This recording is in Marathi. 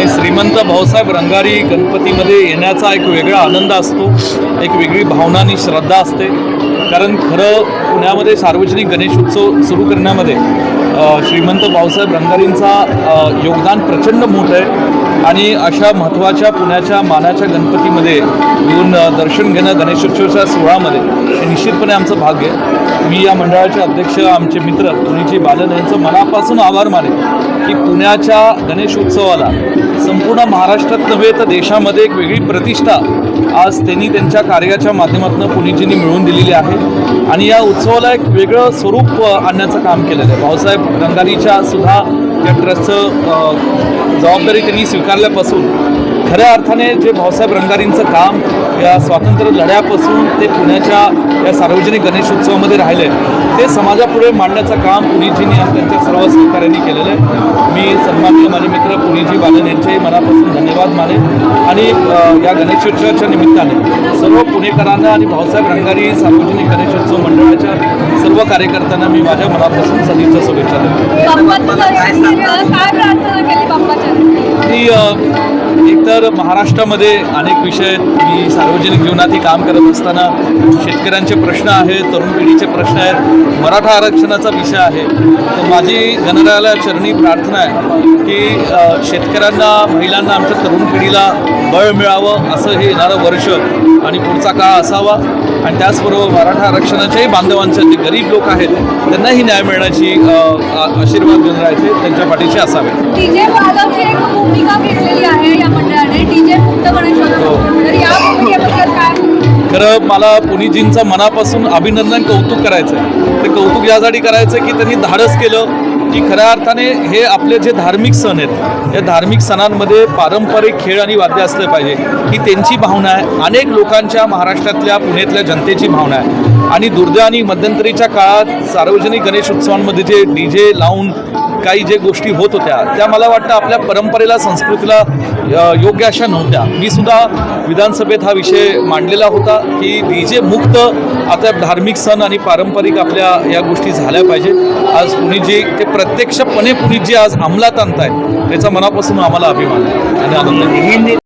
आणि श्रीमंत भाऊसाहेब रंगारी गणपतीमध्ये येण्याचा एक वेगळा आनंद असतो. एक वेगळी भावना आणि श्रद्धा असते. कारण खरं पुण्यामध्ये सार्वजनिक गणेश उत्सव सुरू करण्यामध्ये श्रीमंत भाऊसाहेब रंगारींचा योगदान प्रचंड मोठं आहे. आणि अशा महत्त्वाच्या पुण्याच्या मानाच्या गणपतीमध्ये येऊन दर्शन घेणं गणेशोत्सवाच्या सोहळामध्ये हे निश्चितपणे आमचं भाग्य आहे. मी या मंडळाचे अध्यक्ष आमचे मित्र पुणेची बालन यांचं मनापासून आभार मानेन की पुण्याच्या गणेशोत्सवाला संपूर्ण महाराष्ट्रात नव्हे तर देशामध्ये एक वेगळी प्रतिष्ठा आज त्यांनी त्यांच्या कार्याच्या माध्यमातून पुणेजींनी मिळवून दिलेली आहे. आणि या उत्सवाला एक वेगळं स्वरूप आणण्याचं काम केलेलं आहे. भाऊसाहेब रंगारीच्या सुद्धा या ट्रस्टचं जबाबदारी त्यांनी स्वीकारल्यापासून खऱ्या अर्थाने जे भाऊसाहेब रंगारींचं काम या स्वातंत्र्य लढ्यापासून ते पुण्याच्या या सार्वजनिक गणेशोत्सवामध्ये राहिले ते समाजापुढे मांडण्याचं काम पुणेजींनी आणि त्यांच्या सर्व सहकार्यांनी केलेलं आहे. मी सन्माननीय माझे मित्र पुणेजी बालन यांचेही मनापासून धन्यवाद माने आणि या गणेशोत्सवाच्या निमित्ताने सर्व पुणेकरांना आणि भाऊसाहेब रंगारी सार्वजनिक गणेशोत्सव मंडळाच्या सर्व कार्यकर्त्यांना मी माझ्या मनापासून सदिच्छा शुभेच्छा की एकतर महाराष्ट्रामध्ये अनेक विषय आहेत मी सार्वजनिक जीवनातही काम करत असताना शेतकऱ्यांचे प्रश्न आहेत तरुण पिढीचे प्रश्न आहेत मराठा आरक्षणाचा विषय आहे. तर माझी गणरायाला चरणी प्रार्थना आहे की शेतकऱ्यांना महिलांना आमच्या तरुण पिढीला बळ मिळावं असं हे येणारं वर्ष आणि पुढचा काळ असावा. आणि त्याचबरोबर मराठा आरक्षणाच्याही बांधवांच्या जे गरीब लोक आहेत त्यांनाही न्याय मिळण्याची आशीर्वाद गणरायाचे त्यांच्या पाठीशी असावे. डीजे वादवची एक भूमिका घेतलेली आहे या मंडळाने. डीजे मुक्त गणेशोत्सव. हो. तर या भूमिकेबद्दल काय? खरं मला पुनीजींचं मनापासून अभिनंदन कौतुक करायचं आहे ते कौतुक यासाठी करायचं की त्यांनी धाडस केलं की खऱ्या अर्थाने हे आपले जे धार्मिक सण आहेत या धार्मिक सणांमध्ये पारंपरिक खेळ आणि वाद्य असले पाहिजे ही त्यांची भावना आहे. अनेक लोकांच्या महाराष्ट्रातल्या पुण्यातल्या जनतेची भावना आहे. आणि दुर्दैवानी मध्यंतरीच्या काळात सार्वजनिक गणेश उत्सवांमध्ये जे डी जे लावून काही जे गोष्टी होत होत्या त्या मला वाटतं आपल्या परंपरेला संस्कृतीला योग्य अशा नव्हत्या. मी सुद्धा विधानसभेत हा विषय मांडलेला होता की डी जे मुक्त आता धार्मिक सण आणि पारंपरिक आपल्या या गोष्टी झाल्या पाहिजे. आज पुणेजी ते प्रत्यक्षपणे पुणेजी आज अंमलात आणत आहे त्याचा मनापासून आम्हाला अभिमान आहे. आणि आनंद